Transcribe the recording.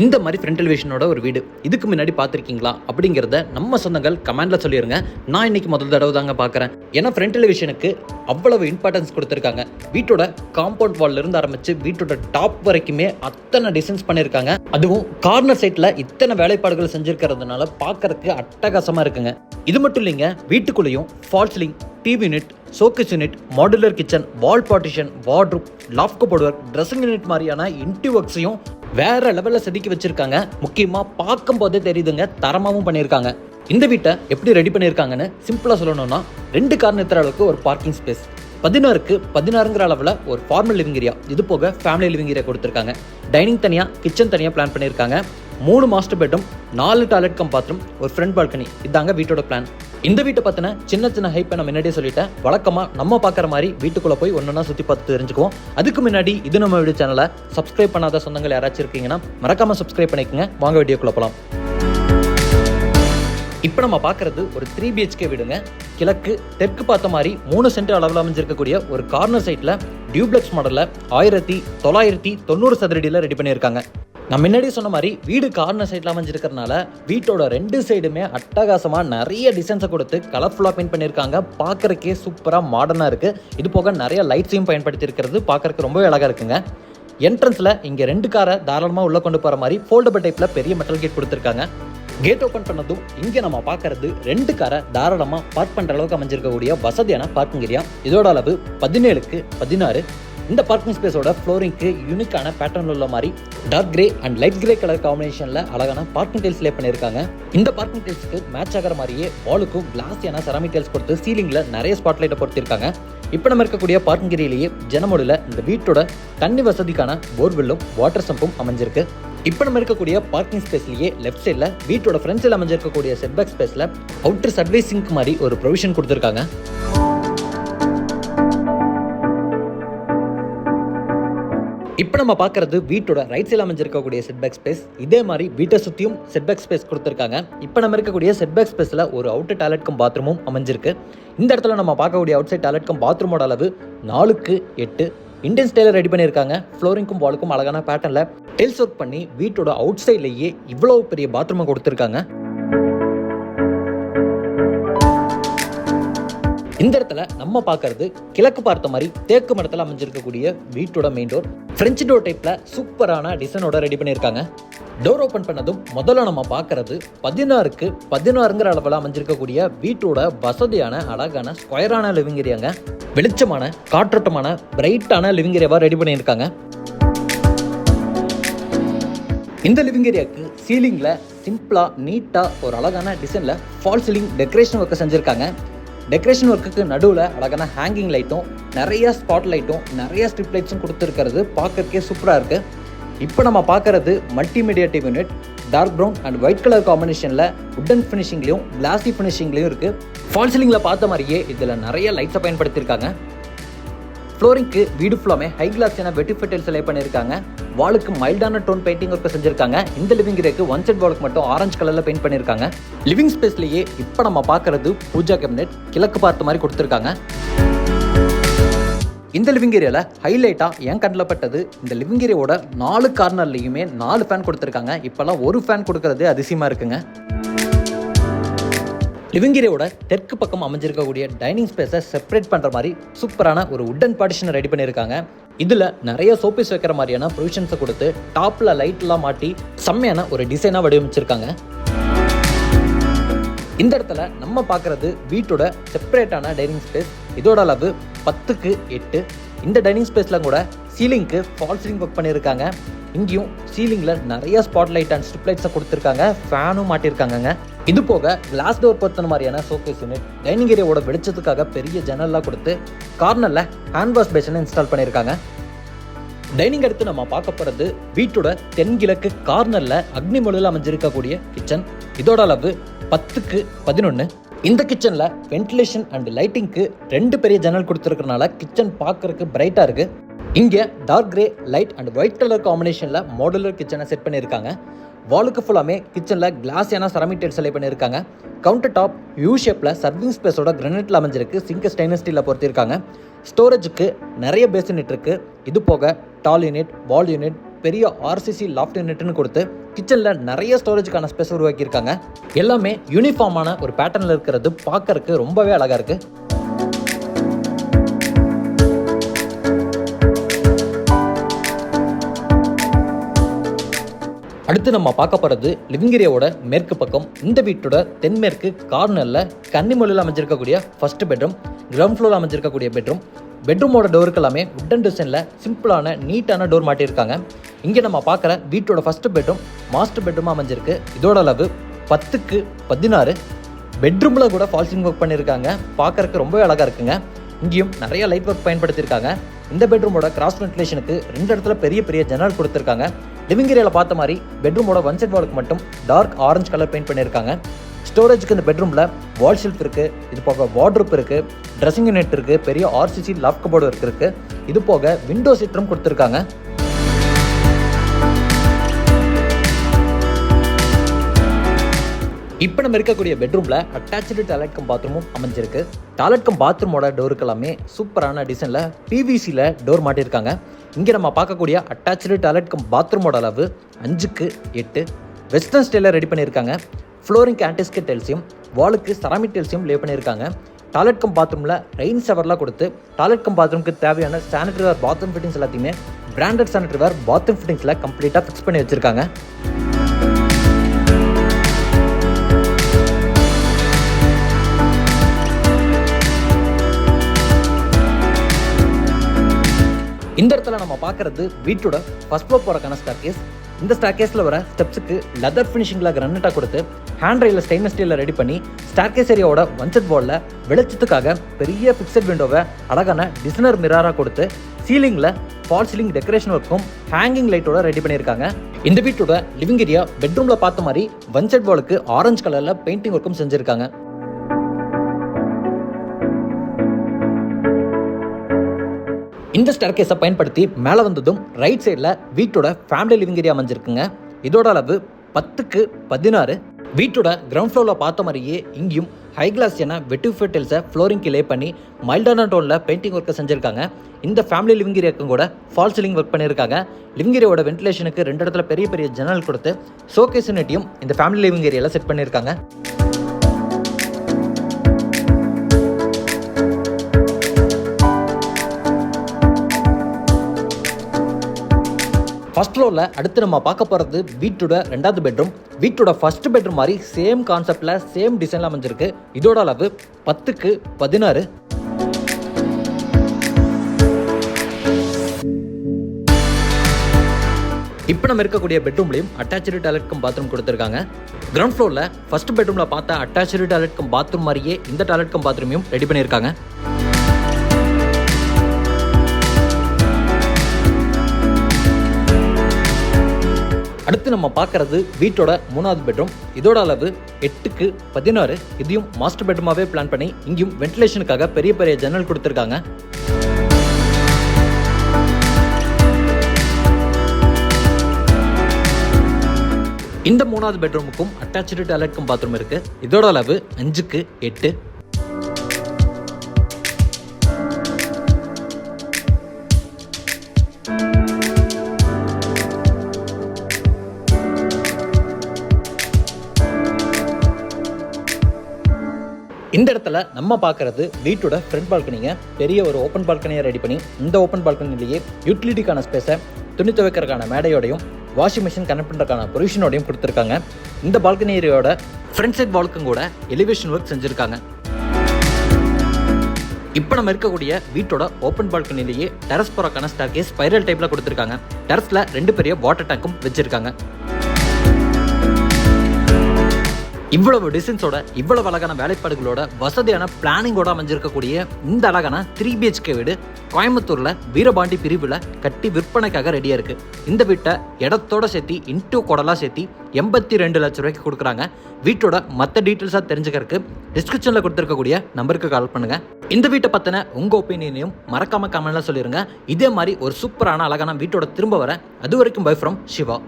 இந்த மாதிரி ஃப்ரண்ட் எலிவேஷனோட ஒரு வீடு. இதுக்கு முன்னாடி பார்த்துருக்கீங்களா? அப்படிங்கிறத நம்ம சொந்தங்கள் கமெண்ட்ல சொல்லிடுங்க நான் இன்னைக்கு முதல் தடவை தாங்க பார்க்குறேன். ஏன்னா ஃப்ரண்ட் எலிவேஷனுக்கு அவ்வளவு இம்பார்ட்டன்ஸ் கொடுத்துருக்காங்க. வீட்டோட காம்பவுண்ட் வால்ல இருந்து ஆரம்பிச்சு வீட்டோட டாப் வரைக்குமே அத்தனை டிசைன்ஸ் பண்ணியிருக்காங்க அதுவும் கார்னர் சைட்ல இத்தனை வேலைப்பாடுகள் செஞ்சிருக்கிறதுனால பார்க்கறதுக்கு அட்டகாசமா இருக்குங்க. இது மட்டும் இல்லைங்க வீட்டுக்குள்ளேயும் false ceiling TV unit chokers unit modular kitchen wall partition wardrobe லாஃப்கோ போடுவர் ட்ரெஸ்ஸிங் யூனிட் மாதிரியான இன்டி ஒர்க்ஸையும் வேற லெவலில் செதுக்கி வச்சிருக்காங்க. முக்கியமாக பார்க்கும் போதே தெரியுதுங்க தரமாகவும் பண்ணியிருக்காங்க. இந்த வீட்டை எப்படி ரெடி பண்ணியிருக்காங்கன்னு சிம்பிளாக சொல்லணும்னா ரெண்டு கார் நிறுத்துற அளவுக்கு ஒரு பார்க்கிங் ஸ்பேஸ் பதினாறுக்கு பதினாறுங்கிற அளவில் ஒரு ஃபார்மல் லிவிங் ஏரியா இது போக ஃபேமிலி லிவிங் ஏரியா கொடுத்துருக்காங்க. டைனிங் தனியாக கிச்சன் தனியாக பிளான் பண்ணியிருக்காங்க. மூணு மாஸ்டர் பெட்ரூம் நாலு டாய்லெட் கம் பாத்ரூம் ஒரு ஃப்ரண்ட் பால்கனி இதாங்க வீட்டோட பிளான் இந்த வீட்டை பற்றின சின்ன சின்ன ஹைப்பை நான் முன்னாடியே சொல்லிட்டேன். வழக்கமாக நம்ம பார்க்குற மாதிரி வீட்டுக்குள்ளே போய் ஒன்றா சுற்றி பார்த்து தெரிஞ்சுக்குவோம். அதுக்கு முன்னாடி இது நம்ம வீடியோ சேனலை சப்ஸ்கிரைப் பண்ணாத சொந்தங்கள் யாராச்சும் இருக்கீங்கன்னா மறக்காமல் சப்ஸ்கிரைப் பண்ணிக்கோங்க. வாங்க வீடியோக்குள்ளே போகலாம் இப்போ நம்ம பார்க்கறது ஒரு த்ரீ பிஹெச்கே வீடுங்க. கிழக்கு தெற்கு பார்த்த மாதிரி மூணு சென்ட் அளவில் அமைஞ்சிருக்கக்கூடிய ஒரு கார்னர் சைட்டில் டியூப்ளெக்ஸ் மாடலில் ஆயிரத்தி தொள்ளாயிரத்தி தொண்ணூறு சதுரடியில் ரெடி பண்ணியிருக்காங்க. நான் முன்னாடியே சொன்ன மாதிரி வீடு கார்னர் சைடில் அமைஞ்சிருக்கிறனால வீட்டோட ரெண்டு சைடுமே அட்டகாசமாக நிறைய டிசைன்ஸை கொடுத்து கலர்ஃபுல்லாக பெயிண்ட் பண்ணியிருக்காங்க. பார்க்கறக்கே சூப்பராக மாடர்னாக இருக்குது இது போக நிறைய லைட்ஸையும் பயன்படுத்தியிருக்கிறது. பார்க்குறக்கு பார்க்கறக்கு ரொம்ப அழகாக இருக்குங்க. என்ட்ரன்ஸில் இங்கே ரெண்டு காரை தாராளமாக உள்ளே கொண்டு போகிற மாதிரி ஃபோல்டபிள் டைப்பில் பெரிய மெட்டல் கேட் கொடுத்துருக்காங்க. கேட் ஓப்பன் பண்ணதும் இங்கே நம்ம பார்க்கறது ரெண்டு காரை தாராளமாக பார்க் பண்ணுற அளவுக்கு அமைஞ்சிருக்கக்கூடிய வசதியான பார்க்கிங் ஏரியா இதோட அளவு பதினேழுக்கு பதினாறு. இந்த பார்க்கிங் ஸ்பேஸோட ஃப்ளோரிங்க்கு யூனிக்கான பேட்டர்ன் உள்ள மாதிரி dark grey and light grey colour காம்பினேஷனில் அழகான பார்க்கிங் டைல்ஸ் லே பண்ணியிருக்காங்க. இந்த பார்க்கிங் டைல்ஸ்க்கு மேட்ச் ஆகிற மாதிரியே வாலுக்கும் கிளாஸியான செராமிக் டைல்ஸ் கொடுத்து சீலிங்கில் நிறைய ஸ்பாட்லைட்டை பொறுத்திருக்காங்க இப்போ நம்ம இருக்கக்கூடிய பார்க்கிங் ஏரியிலேயே ஜனமொழியில் இந்த வீட்டோட தண்ணி வசதிக்கான போர்வெல்லும் வாட்டர் சம்பும் அமைஞ்சிருக்கு. இப்போ நம்ம இருக்கக்கூடிய பார்க்கிங் ஸ்பேஸ்லேயே லெஃப்ட் சைடில் வீட்டோட ஃப்ரண்ட் சைடில் அமைஞ்சிருக்கக்கூடிய செட்பேக் ஸ்பேஸில் அவுட்டர் சர்வீசிங்க்கு மாதிரி ஒரு ப்ரொவிஷன் கொடுத்துருக்காங்க. இப்போ நம்ம பார்க்குறது வீட்டோட ரைட் சைடில் அமைஞ்சிருக்கக்கூடிய செட்பேக் ஸ்பேஸ் இதே மாதிரி வீட்டை சுற்றியும் செட்பேக் ஸ்பேஸ் கொடுத்துருக்காங்க. இப்போ நம்ம இருக்கக்கூடிய செட்பேக் ஸ்பேஸில் ஒரு அவுட்டர் டாய்லெட்க்கும் பாத்ரூமும் அமைஞ்சிருக்கு. இந்த இடத்துல நம்ம பார்க்கக்கூடிய அவுட் சைட் டாய்லெட் பாத்ரூமோட அளவு நாலுக்கு எட்டு. இண்டியன் ஸ்டைலில் ரெடி பண்ணியிருக்காங்க. ஃப்ளோரிங்க்கும் வாலுக்கும் அழகான பேட்டர்னில் டெல்ஸ் ஒர்க் பண்ணி வீட்டோட அவுட் சைட்லேயே இவ்வளோ பெரிய பாத்ரூமை கொடுத்துருக்காங்க. இந்த இடத்துல நம்ம பார்க்கறது கிழக்கு பார்த்த மாதிரி தேக்கு மரத்தில் அமைஞ்சிருக்கக்கூடிய வீட்டோட மெயின் டோர் ஃப்ரெஞ்சு டோர் டைப்பில் சூப்பரான டிசைனோட ரெடி பண்ணியிருக்காங்க. டோர் ஓப்பன் பண்ணதும் முதல்ல நம்ம பார்க்கறது பதினாறுக்கு பதினாறுங்கிற அளவில் அமைஞ்சிருக்கக்கூடிய வீட்டோட வசதியான அழகான ஸ்கொயரான லிவிங் ஏரியாங்க வெளிச்சமான காற்றோட்டமான பிரைட்டான லிவிங் ஏரியாவாக ரெடி பண்ணியிருக்காங்க. இந்த லிவிங் ஏரியாவுக்கு சீலிங்கில் சிம்பிளாக நீட்டாக ஒரு அழகான டிசைனில் ஃபால் சீலிங் டெக்கரேஷன் ஒர்க்கை செஞ்சுருக்காங்க. டெக்கரேஷன் ஒர்க்குக்கு நடுவில் அழகான ஹேங்கிங் லைட்டும் நிறைய ஸ்பாட் லைட்டும் நிறைய ஸ்ட்ரிப் லைட்ஸும் கொடுத்துருக்கிறது. பார்க்கறக்கே சூப்பராக இருக்குது இப்போ நம்ம பார்க்கறது multimedia TV unit dark brown and white colour காம்பினேஷனில் உட்டன் ஃபினிஷிங்லையும் பிளாஸ்டிக் ஃபினிஷிங்லையும் இருக்குது ஃபால் சீலிங்கில் பார்த்த மாதிரியே இதில் நிறைய லைட்ஸை பயன்படுத்தியிருக்காங்க. ஃப்ளோரிங்க்கு வீடு ஃபுல்லாமே ஹை வெட்டி வெட்டிஃபெட்டல் செலை பண்ணியிருக்காங்க. வாலுக்கு மைல்டான டோன் பெயிண்டிங் ஒர்க் செஞ்சிருக்காங்க. இந்த லிவிங் ஏரியாக்கு ஒன் செட் வாலுக்கு மட்டும் ஆரஞ்சு கலரில் பெயிண்ட் பண்ணியிருக்காங்க லிவிங் ஸ்பேஸ்லேயே இப்போ நம்ம பார்க்கறது பூஜா கேபினெட் கிழக்கு பார்த்த மாதிரி கொடுத்துருக்காங்க. இந்த லிவிங் ஏரியாவில் ஹைலைட்டாக என் கண்ணில் பட்டது இந்த லிவிங் ஏரியாவோட நாலு கார்னர்லேயுமே நாலு ஃபேன் கொடுத்துருக்காங்க. இப்போல்லாம் ஒரு ஃபேன் கொடுக்கறது அதிசயமாக இருக்குங்க. லிவிங் ஏரியாவோட தெற்கு பக்கம் அமைஞ்சிருக்கக்கூடிய டைனிங் ஸ்பேஸை செப்பரேட் பண்ணுற மாதிரி சூப்பரான ஒரு உட்டன் பார்ட்டிஷனை ரெடி பண்ணியிருக்காங்க இதில் நிறைய சோப்பீஸ் வைக்கிற மாதிரியான ப்ரொவிஷன்ஸை கொடுத்து டாப்பில் லைட்லாம் மாட்டி செம்மையான ஒரு டிசைனாக வடிவமைச்சிருக்காங்க. இந்த இடத்துல நம்ம பார்க்குறது வீட்டோட செப்பரேட்டான டைனிங் ஸ்பேஸ் இதோட அளவு பத்துக்கு எட்டு. இந்த டைனிங் ஸ்பேஸில் கூட சீலிங்க்கு ஃபால் சீலிங் ஒர்க் பண்ணியிருக்காங்க. இங்கேயும் சீலிங்கில் நிறைய ஸ்பாட் லைட் அண்ட் ஸ்ட்ரிப் லைட்ஸை கொடுத்துருக்காங்க ஃபேனும் மாட்டியிருக்காங்கங்க இது போக கிளாஸ் டோர் பொறுத்தன மாதிரியான சோகேஸ் யூனிட் டைனிங் ஏரியாவோட வெளிச்சத்துக்காக பெரிய ஜன்னல்லாம் கொடுத்து கார்னரில் ஹேண்ட் வாஷ் பேஷனை இன்ஸ்டால் பண்ணியிருக்காங்க டைனிங் அடுத்து நம்ம பார்க்க போகிறது வீட்டோட தென்கிழக்கு கார்னரில் அக்னி மொழியில் அமைஞ்சிருக்கக்கூடிய கிச்சன் இதோட அளவு பத்துக்கு பதினொன்று இந்த கிச்சனில் வென்டிலேஷன் அண்ட் லைட்டிங்க்கு ரெண்டு பெரிய ஜன்னல் கொடுத்துருக்கறனால கிச்சன் பார்க்கறதுக்கு பிரைட்டாக இருக்குது இங்கே dark grey light and white colour காம்பினேஷனில் மாடுலர் கிச்சனை செட் பண்ணியிருக்காங்க. வாலுக்கு ஃபுல்லாமே கிச்சனில் கிளாஸியான செராமிக் டைல்ஸ் செலை பண்ணியிருக்காங்க. கவுண்டர் டாப் யூ ஷேப்பில் சர்விங் ஸ்பேஸோட கிரனைட்டில் அமைஞ்சிருக்கு சிங்க் ஸ்டெயின்லெஸ் ஸ்டீலில் பொறுத்திருக்காங்க ஸ்டோரேஜுக்கு நிறைய பேசினிட் இருக்குது இது போக டால் யூனிட் வால் யூனிட் பெரிய ஆர்சிசி லாஃப்ட் யூனிட்னு கொடுத்து கிச்சனில் நிறைய ஸ்டோரேஜுக்கான ஸ்பேஸ் உருவாக்கியிருக்காங்க. எல்லாமே யூனிஃபார்மான ஒரு பேட்டர்னில் இருக்கிறது பார்க்கறதுக்கு ரொம்பவே அழகாக இருக்குது அடுத்து நம்ம பார்க்க போகிறது லிவிங் ஏரியாவோட மேற்கு பக்கம். இந்த வீட்டோட தென்மேற்கு கார்னரில் கன்னிமொழியில் அமைஞ்சிருக்கக்கூடிய ஃபர்ஸ்ட் பெட்ரூம் கிரவுண்ட் ஃப்ளோரில் அமைஞ்சிருக்கக்கூடிய பெட்ரூம் பெட்ரூமோட டோருக்கு எல்லாமே உட்டன் டிசைனில் சிம்பிளான நீட்டான டோர் மாட்டியிருக்காங்க. இங்கே நம்ம பார்க்குற வீட்டோட ஃபஸ்ட்டு பெட்ரூம் மாஸ்டர் பெட்ரூமாக அமைஞ்சிருக்கு. இதோட அளவு பத்துக்கு பதினாறு. பெட்ரூமில் கூட ஃபால்சிங் ஒர்க் பண்ணியிருக்காங்க. பார்க்குறக்கு ரொம்பவே அழகாக இருக்குங்க. இங்கேயும் நிறைய லைட் ஒர்க் பயன்படுத்தியிருக்காங்க. இந்த பெட்ரூமோட கிராஸ் வென்டிலேஷனுக்கு ரெண்டு இடத்துல பெரிய பெரிய ஜன்னல் கொடுத்துருக்காங்க. லிவிங் ஏரியாவில் பார்த்த மாதிரி பெட்ரூமோட ஒன் சைட் வாலுக்கு மட்டும் டார்க் ஆரஞ்சு கலர் பெயிண்ட் பண்ணியிருக்காங்க. ஸ்டோரேஜுக்கு இந்த பெட்ரூமில் வால் ஷெல்ஃப் இருக்குது இது போக வார்ட்ரூப் இருக்குது ட்ரெஸ்ஸிங் யூனிட் இருக்குது பெரிய ஆர்சிசி லாஃப்ட் கபோர்டு இருக்குது இது போக விண்டோ சீட்டரும் கொடுத்துருக்காங்க. இப்போ நம்ம இருக்கக்கூடிய பெட்ரூமில் அட்டாச்சு டாய்லெட் கம் பாத்ரூமும் அமைஞ்சிருக்கு. டாய்லெட் கம் பாத்ரூமோட டோருக்கு எல்லாமே சூப்பரான டிசைனில் பிவிசியில் டோர் மாட்டியிருக்காங்க. இங்கே நம்ம பார்க்கக்கூடிய அட்டாச்சு டாய்லெட் கம் பாத்ரூமோட அளவு அஞ்சுக்கு எட்டு. வெஸ்டர்ன் ஸ்டைலில் ரெடி பண்ணியிருக்காங்க. ஃப்ளோரிங் ஆன்டிஸ்கே டெல்சியம் வாலுக்கு செராமிக் டெல்சியம் லே பண்ணியிருக்காங்க. டாய்லெட் கம் பாத்ரூமில் ரெயின் ஷவர்லாம் கொடுத்து டாய்லெட் கம் பாத்ரூமுக்கு தேவையான சானிட்டரி வேர் பாத்ரூம் ஃபிட்டிங்ஸ் எல்லாத்தையுமே பிராண்டட் சானிட்டரி வேர் பாத்ரூம் ஃபிட்டிங்ஸில் கம்ப்ளீட்டாக ஃபிக்ஸ் பண்ணி வச்சுருக்காங்க. இந்த இடத்துல நம்ம பார்க்கறது வீட்டோட ஃபர்ஸ்ட் ஃப்ளோர் போகிறக்கான ஸ்டார் கேஸ் இந்த ஸ்டார் கேஸில் வர ஸ்டெப்ஸுக்கு லெதர் ஃபினிஷிங்கில் கிரனட்டாக கொடுத்து ஹேண்ட் ரயிலில் ஸ்டெயின்லெஸ் ஸ்டீலில் ரெடி பண்ணி ஸ்டார் கேஸ் ஏரியாவோட வஞ்சத் வாலில் வெளிச்சத்துக்காக பெரிய ஃபிக்ஸட் விண்டோவை அழகான டிசைனர் மிராராக கொடுத்து சீலிங்கில் ஃபால் சீலிங் டெக்கரேஷன் ஒர்க்கும் ஹேங்கிங் லைட்டோட ரெடி பண்ணியிருக்காங்க. இந்த வீட்டோட லிவிங் ஏரியா பெட்ரூமில் பார்த்த மாதிரி வஞ்சட் வாலுக்கு ஆரஞ்சு கலரில் பெயிண்டிங் ஒர்க்கும் செஞ்சுருக்காங்க. இந்த ஸ்டேர்கேஸை பயன்படுத்தி மேலே வந்ததும் ரைட் சைடில் வீட்டோட ஃபேமிலி லிவிங் ஏரியா அமைஞ்சிருக்குங்க. இதோட அளவு பத்துக்கு பதினாறு. வீட்டோட கிரவுண்ட் ஃப்ளோரில் பார்த்த மாதிரியே இங்கேயும் ஹை கிளாஸ் என வெட்டு ஃபெட்டில்ஸை ஃப்ளோரிங்க்கு லே பண்ணி மைல்டான டோனில் பெயிண்டிங் ஒர்க்கை செஞ்சுருக்காங்க. இந்த ஃபேமிலி லிவிங் ஏரியாக்கும் கூட ஃபால் சீலிங் ஒர்க் பண்ணியிருக்காங்க லிவிங் ஏரியாவோட வென்டிலேஷனுக்கு ரெண்டு இடத்துல பெரிய பெரிய ஜன்னல் கொடுத்து ஷோகேஸ் யூனிட்டியும் இந்த ஃபேமிலி லிவிங் ஏரியாவில் செட் பண்ணியிருக்காங்க ஃபர்ஸ்ட் ஃப்ளோரில் அடுத்து நம்ம பார்க்க போகிறது வீட்டோட ரெண்டாவது பெட்ரூம் வீட்டோட ஃபர்ஸ்ட் பெட்ரூம் மாதிரி சேம் கான்செப்டில் சேம் டிசைனில் அமைஞ்சிருக்கு. இதோட அளவு பத்துக்கு பதினாறு. இப்போ நம்ம இருக்கக்கூடிய பெட்ரூம்லையும் அட்டாச்சு டாய்லெட்க்கும் பாத்ரூம் கொடுத்துருக்காங்க. கிரவுண்ட் ஃப்ளோரில் ஃபர்ஸ்ட் பெட்ரூமில் பார்த்தா அட்டாச்சு டாய்லெட்க்கும் பாத்ரூம் மாதிரியே இந்த டாய்லெட்க்கும் பாத்ரூமையும் ரெடி பண்ணியிருக்காங்க. அடுத்து நம்ம பார்க்கறது வீட்டோட மூணாவது பெட்ரூம் இதோட அளவு எட்டுக்கு பதினாறு. இதையும் மாஸ்டர் பெட்ரூமாவே பிளான் பண்ணி இங்கேயும் வென்டிலேஷனுக்காக பெரிய பெரிய ஜன்னல் கொடுத்துருக்காங்க. இந்த மூணாவது பெட்ரூமுக்கும் அட்டாச்சு டாய்லெட்க்கும் பாத்ரூம் இருக்கு. இதோட அளவு அஞ்சுக்கு எட்டு. படத்தில் நம்ம பார்க்குறது வீட்டோட ஃப்ரண்ட் பால்கனிங்க பெரிய ஒரு ஓப்பன் பால்கனியை ரெடி பண்ணி இந்த ஓப்பன் பால்கனிலேயே யூட்டிலிட்டிக்கான ஸ்பேஸை துணி துவைக்கிறதுக்கான மேடையோடையும் வாஷிங் மிஷின் கனெக்ட் பண்ணுறதுக்கான பொசிஷனோடையும் கொடுத்துருக்காங்க. இந்த பால்கனியோட ஃப்ரண்ட் சைட் வால்க்கும் கூட எலிவேஷன் ஒர்க் செஞ்சுருக்காங்க. இப்போ நம்ம இருக்கக்கூடிய வீட்டோட ஓப்பன் பால்கனிலேயே டெரஸ் போறக்கான ஸ்டார்கேஸ் ஸ்பைரல் டைப்ல கொடுத்துருக்காங்க. டெரஸ்ல ரெண்டு பெரிய வாட்டர் டேங்க்கும் வச்சுருக்காங்க. இவ்வளவு டிசைன்ஸோட இவ்வளவு அழகான வேலைப்பாடுகளோட வசதியான பிளானிங்கோட அமைஞ்சிருக்கக்கூடிய இந்த அழகான த்ரீ பிஹெச்கே வீடு கோயம்புத்தூர்ல வீரபாண்டி பிரிவில் கட்டி விற்பனைக்காக ரெடியா இருக்கு. இந்த வீட்டை இடத்தோட சேர்த்து இன்டூ கொடலா சேர்த்து எண்பத்தி ரெண்டு லட்சம் ரூபாய்க்கு கொடுக்குறாங்க. வீட்டோட மற்ற டீட்டெயில்ஸாக தெரிஞ்சுக்கிறதுக்கு டிஸ்கிரிப்ஷனில் கொடுத்துருக்கக்கூடிய நம்பருக்கு கால் பண்ணுங்க. இந்த வீட்டை பற்றின உங்கள் ஒப்பீனியனையும் மறக்காம கமெண்ட்ல சொல்லிருங்க. இதே மாதிரி ஒரு சூப்பரான அழகான வீட்டோட திரும்ப வர அது வரைக்கும் பை ஃப்ரம் சிவா.